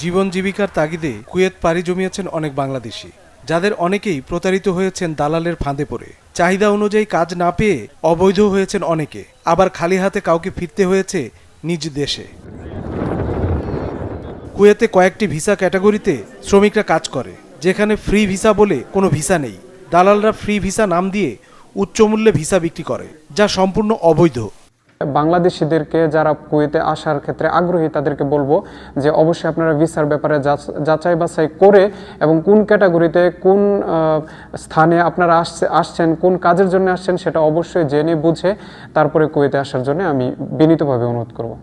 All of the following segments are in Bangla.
জীবন জীবিকার তাগিদে কুয়েত পাড়ি জমিয়েছেন অনেক বাংলাদেশি, যাদের অনেকেই প্রতারিত হয়েছেন দালালের ফাঁদে পড়ে। চাহিদা অনুযায়ী কাজ না পেয়ে অবৈধ হয়েছেন অনেকে, আবার খালি হাতে কাউকে ফিরতে হয়েছে নিজ দেশে। কুয়েতে কয়েকটি ভিসা ক্যাটাগরিতে শ্রমিকরা কাজ করে, যেখানে ফ্রি ভিসা বলে কোনো ভিসা নেই। দালালরা ফ্রি ভিসা নাম দিয়ে উচ্চমূল্যে ভিসা বিক্রি করে, যা সম্পূর্ণ অবৈধ। বাংলাদেশিদেরকে যারা কুয়েতে আসার ক্ষেত্রে আগ্রহী, তাদেরকে বলব যে অবশ্যই আপনারা ভিসার ব্যাপারে যাচ- যাচাই বাছাই করে এবং কোন ক্যাটাগরিতে কোন স্থানে আপনারা আসছে, আসছেন, কোন কাজের জন্য আসছেন সেটা অবশ্যই জেনে বুঝে তারপরে কুয়েতে আসার জন্য আমি বিনীতভাবে অনুরোধ করব।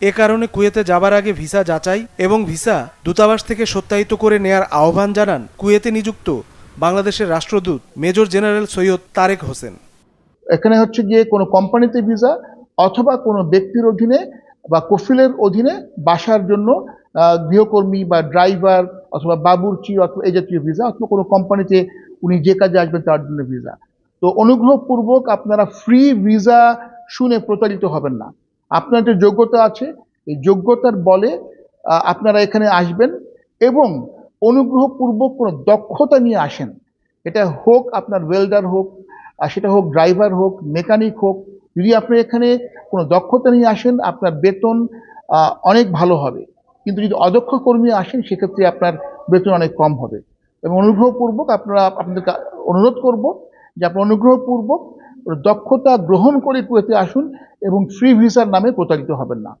এ কারণে কুয়েতে যাবার আগে ভিসা যাচাই এবং ভিসা দূতাবাস থেকে সত্যায়িত করে নেয়ার আহ্বান জানান কুয়েতে নিযুক্ত বাংলাদেশের রাষ্ট্রদূত মেজর জেনারেল সৈয়দ তারেক হোসেন। এখানে হচ্ছে গিয়ে কোনো কোম্পানিতে ভিসা অথবা কোনো ব্যক্তির অধীনে বা কফিলের অধীনে বাসার জন্য গৃহকর্মী বা ড্রাইভার অথবা বাবুর্চি অথবা এই জাতীয় ভিসা অথবা কোনো কোম্পানিতে উনি যে কাজে আসবেন তার জন্য ভিসা। তো অনুগ্রহপূর্বক আপনারা ফ্রি ভিসা শুনে প্রতারিত হবেন না। আপনার যে যোগ্যতা আছে, এই যোগ্যতার বলে আপনারা এখানে আসবেন এবং অনুগ্রহপূর্বক কোনো দক্ষতা নিয়ে আসেন। এটা হোক আপনার ওয়েল্ডার হোক আর সেটা হোক ড্রাইভার হোক মেকানিক হোক, যদি আপনি এখানে কোনো দক্ষতা নিয়ে আসেন, আপনার বেতন অনেক ভালো হবে। কিন্তু যদি অদক্ষ কর্মী আসেন, সেক্ষেত্রে আপনার বেতন অনেক কম হবে। এবং অনুগ্রহপূর্বক আপনারা আপনাদেরকে অনুরোধ করব যে আপনার অনুগ্রহপূর্বক দক্ষতা গ্রহণ করে কুয়েতে আসুন এবং ফ্রি ভিসার নামে প্রতারিত হবেন না।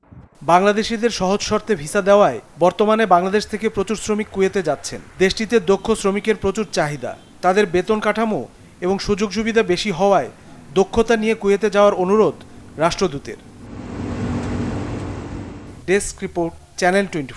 বাংলাদেশিদের সহজ শর্তে ভিসা দেওয়ায় বর্তমানে বাংলাদেশ থেকে প্রচুর শ্রমিক কুয়েতে যাচ্ছেন। দেশটিতে দক্ষ শ্রমিকের প্রচুর চাহিদা। তাদের বেতন কাঠামো এবং সুযোগ সুবিধা বেশি হওয়ায় দক্ষতা নিয়ে কুয়েতে যাওয়ার অনুরোধ রাষ্ট্রদূতের। Desk report, Channel twenty